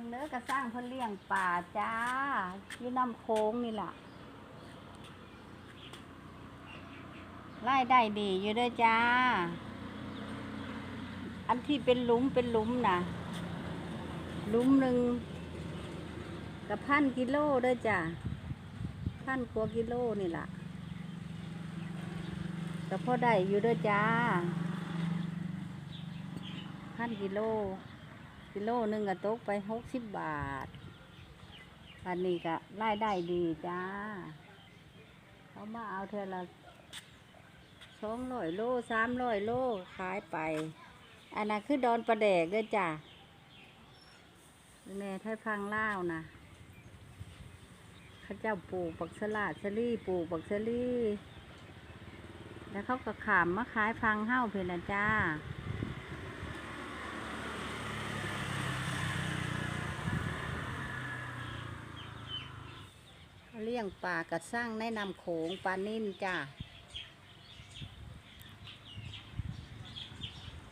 สร้างเพื่อเลี้ยงป่าจ้าอยู่น้ำโค้งนี่ล่ะรายได้ดีอยู่ด้วยจ้า อันที่เป็นหลุมเป็นหลุมนะหลุมหนึ่งกับพันกิโลด้วยจ้าพันกว่ากิโลนี่ล่ะแต่พ่อได้อยู่ด้วยจ้าพันกิโล กิโลหนึ่งก็ตกไปหกสิบบาท อันนี้ก็รายได้ดีจ้า เขามาเอาเธอละสองร้อยโลสามร้อยโลขายไป อันนั้นคือดอนประแดกเด้อจ้าแม่ไทยพังเล่านะเข้าเจ้าปลูกบักสลาดสลี่ปลูกบักสลี่ แล้วเขาก็ขามมาขายพังเฮ้าเพื่อนจ้า เลี้ยงปลากระสร้างในะนำโขงปลานิ่นจ้า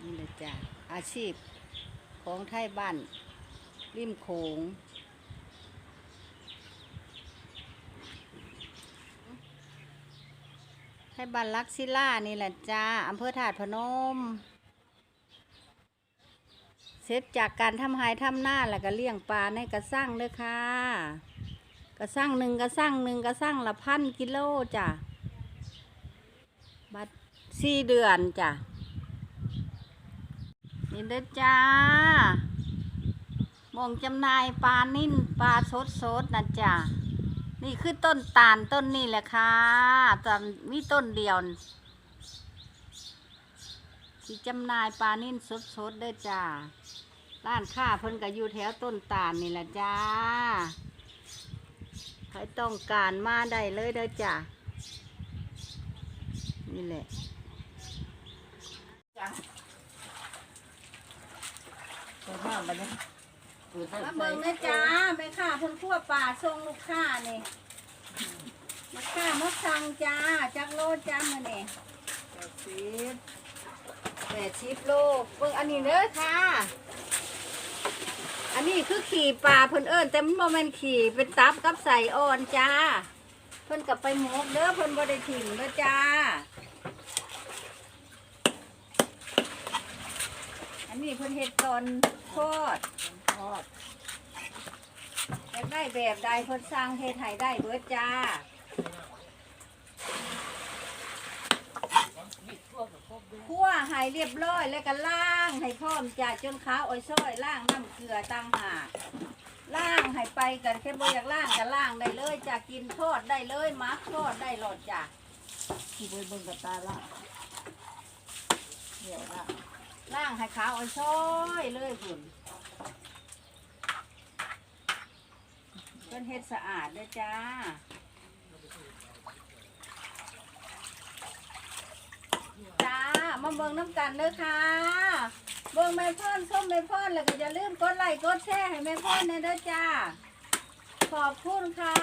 นี่เลยจ้าอาชีพของไทยบ้าน ริมโขงไทยบ้านลักซิล่านี่แหละจ้าอำเภอถาดพนมเสร็จจากการทำหายทำหน้าแล้วก็เลี้ยงปลาในกระสร้างเด้อค่ะ กระสร้างหนึ่งกระสร้างหนึ่งกระสร้างละพันกิโลจ้ะบัดสี่เดือนจ้ะนี่เด้อจ้ามองจำนายปลานิ่นปลาสดสดนะจ้ะนี่คือต้นตาลต้นนี่แหละค่ะตอนมีต้นเดียวที่จำนายปลานิ่นสดสดเด้อจ้าร้านค้าเพิ่นก็อยู่แถวต้นตาลนี่แหละจ้า รต้องการมาได้เลยเด้อจ้ะนี่แหละเปิดห้างไปเนี่ยเปิดให้มาใส่เบิ่งนะจ้าแม่ค้าเพิ่นคั่วป่าส่งลูกค้านี่ลูกค้ามาสั่งจ้าจักโลจ้ามื้อนี่แปดสิบแปดสิบโลเบิ่งอันนี้เด้อค่ะ อันนี้คือขี่ปลาเพิ่นเอิ้นแต่มันบ่แม่นขี่เป็นตับกับใส่อ่อนจ้า เพิ่นกลับไปหมกเด้อเพิ่นบ่ได้ถิ่มเด้อจ้า อันนี้เพิ่นเฮ็ดตอนทอดทอดอยากได้แบบใดเพิ่นสร้างเฮ็ดให้ได้เบิดจ้า คั่วให้เรียบร้อยแล้วก็ล้างให้พร้อมจ้าจนขาวอ้อยซ้อยล้างน้ำเกลือต่างหากล้างให้ไปกันแค่บ่อยากล้างก็ล้างได้เลยจ้ากินทอดได้เลยมักทอดได้หลอดจ้าที่เบิ่งกับตาละเดี๋ยวละล้างให้ขาวอ้อยซ้อยเลยคุณเพิ่นเฮ็ดสะอาดเด้อจ้า จ้า มาเบิ่งน้ำกันเด้อค่ะ เบิ่งแม่พ่อนส้มแม่พ่อนแล้วก็อย่าลืมกดไลค์กดแชร์ให้แม่พ่อนเนี่ยเด้อจ้า ขอบคุณค่ะ